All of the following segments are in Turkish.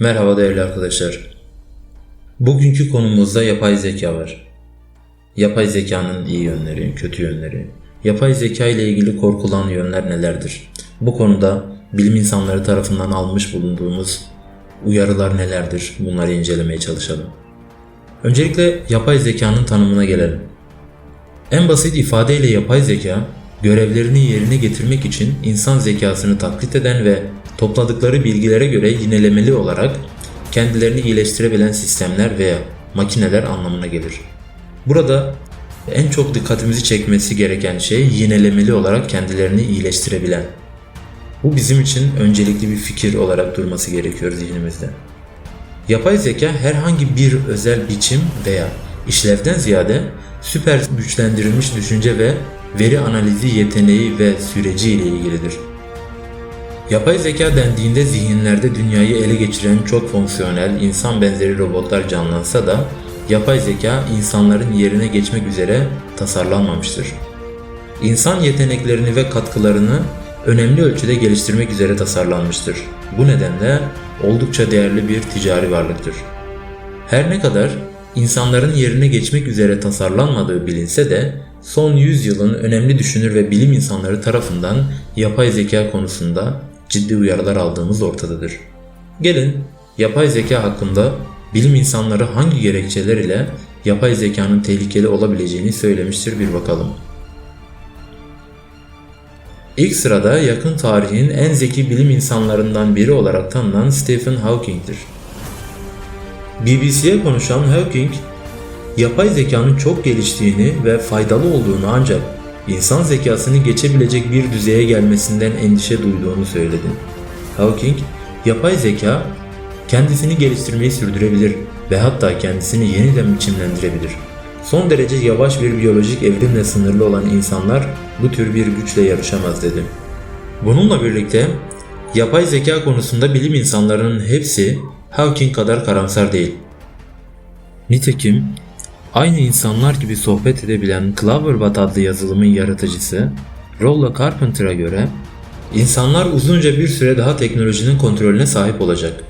Merhaba değerli arkadaşlar. Bugünkü konumuzda yapay zeka var. Yapay zekanın iyi yönleri, kötü yönleri, yapay zeka ile ilgili korkulan yönler nelerdir? Bu konuda bilim insanları tarafından almış bulunduğumuz uyarılar nelerdir? Bunları incelemeye çalışalım. Öncelikle yapay zekanın tanımına gelelim. En basit ifadeyle yapay zeka, görevlerini yerine getirmek için insan zekasını taklit eden ve topladıkları bilgilere göre yinelemeli olarak kendilerini iyileştirebilen sistemler veya makineler anlamına gelir. Burada en çok dikkatimizi çekmesi gereken şey yinelemeli olarak kendilerini iyileştirebilen. Bu bizim için öncelikli bir fikir olarak durması gerekiyor zihnimizde. Yapay zeka herhangi bir özel biçim veya işlevden ziyade süper güçlendirilmiş düşünce ve veri analizi yeteneği ve süreci ile ilgilidir. Yapay zeka dendiğinde zihinlerde dünyayı ele geçiren çok fonksiyonel, insan benzeri robotlar canlansa da yapay zeka insanların yerine geçmek üzere tasarlanmamıştır. İnsan yeteneklerini ve katkılarını önemli ölçüde geliştirmek üzere tasarlanmıştır. Bu nedenle oldukça değerli bir ticari varlıktır. Her ne kadar insanların yerine geçmek üzere tasarlanmadığı bilinse de son 100 yılın önemli düşünür ve bilim insanları tarafından yapay zeka konusunda ciddi uyarılar aldığımız ortadadır. Gelin yapay zeka hakkında bilim insanları hangi gerekçeler ile yapay zekanın tehlikeli olabileceğini söylemiştir bir bakalım. İlk sırada yakın tarihin en zeki bilim insanlarından biri olarak tanınan Stephen Hawking'tir. BBC'ye konuşan Hawking, yapay zekanın çok geliştiğini ve faydalı olduğunu ancak insan zekasını geçebilecek bir düzeye gelmesinden endişe duyduğunu söyledi. Hawking, yapay zeka kendisini geliştirmeyi sürdürebilir ve hatta kendisini yeniden biçimlendirebilir. Son derece yavaş bir biyolojik evrimle sınırlı olan insanlar bu tür bir güçle yarışamaz dedi. Bununla birlikte yapay zeka konusunda bilim insanlarının hepsi Hawking kadar karamsar değil. Nitekim aynı insanlar gibi sohbet edebilen Cloverbot adlı yazılımın yaratıcısı Rolla Carpenter'a göre insanlar uzunca bir süre daha teknolojinin kontrolüne sahip olacak.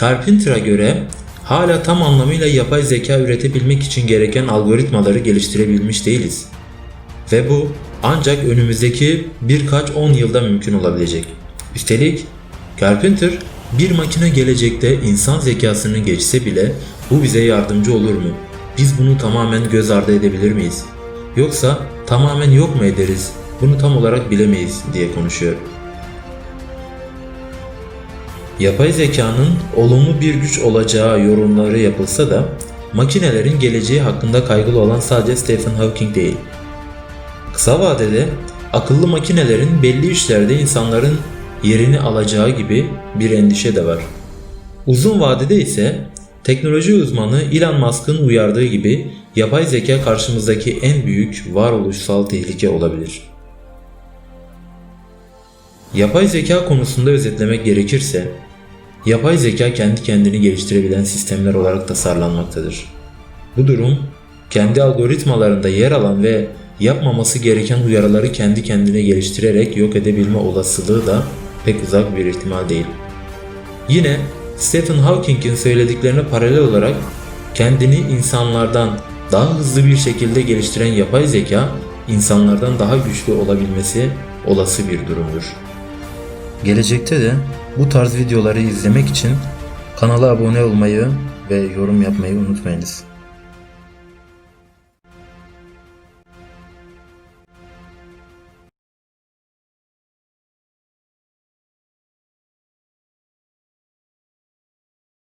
Carpenter'a göre hala tam anlamıyla yapay zeka üretebilmek için gereken algoritmaları geliştirebilmiş değiliz. Ve bu ancak önümüzdeki birkaç on yılda mümkün olabilecek. Üstelik Carpenter bir makine gelecekte insan zekasını geçse bile bu bize yardımcı olur mu? Biz bunu tamamen göz ardı edebilir miyiz? Yoksa tamamen yok mu ederiz? Bunu tam olarak bilemeyiz diye konuşuyor. Yapay zekanın olumlu bir güç olacağı yorumları yapılsa da makinelerin geleceği hakkında kaygılı olan sadece Stephen Hawking değil. Kısa vadede akıllı makinelerin belli işlerde insanların yerini alacağı gibi bir endişe de var. Uzun vadede ise teknoloji uzmanı Elon Musk'ın uyardığı gibi yapay zeka karşımızdaki en büyük varoluşsal tehlike olabilir. Yapay zeka konusunda özetlemek gerekirse, yapay zeka kendi kendini geliştirebilen sistemler olarak tasarlanmaktadır. Bu durum, kendi algoritmalarında yer alan ve yapmaması gereken uyarıları kendi kendine geliştirerek yok edebilme olasılığı da pek uzak bir ihtimal değil. Yine Stephen Hawking'in söylediklerine paralel olarak kendini insanlardan daha hızlı bir şekilde geliştiren yapay zeka insanlardan daha güçlü olabilmesi olası bir durumdur. Gelecekte de bu tarz videoları izlemek için kanala abone olmayı ve yorum yapmayı unutmayınız.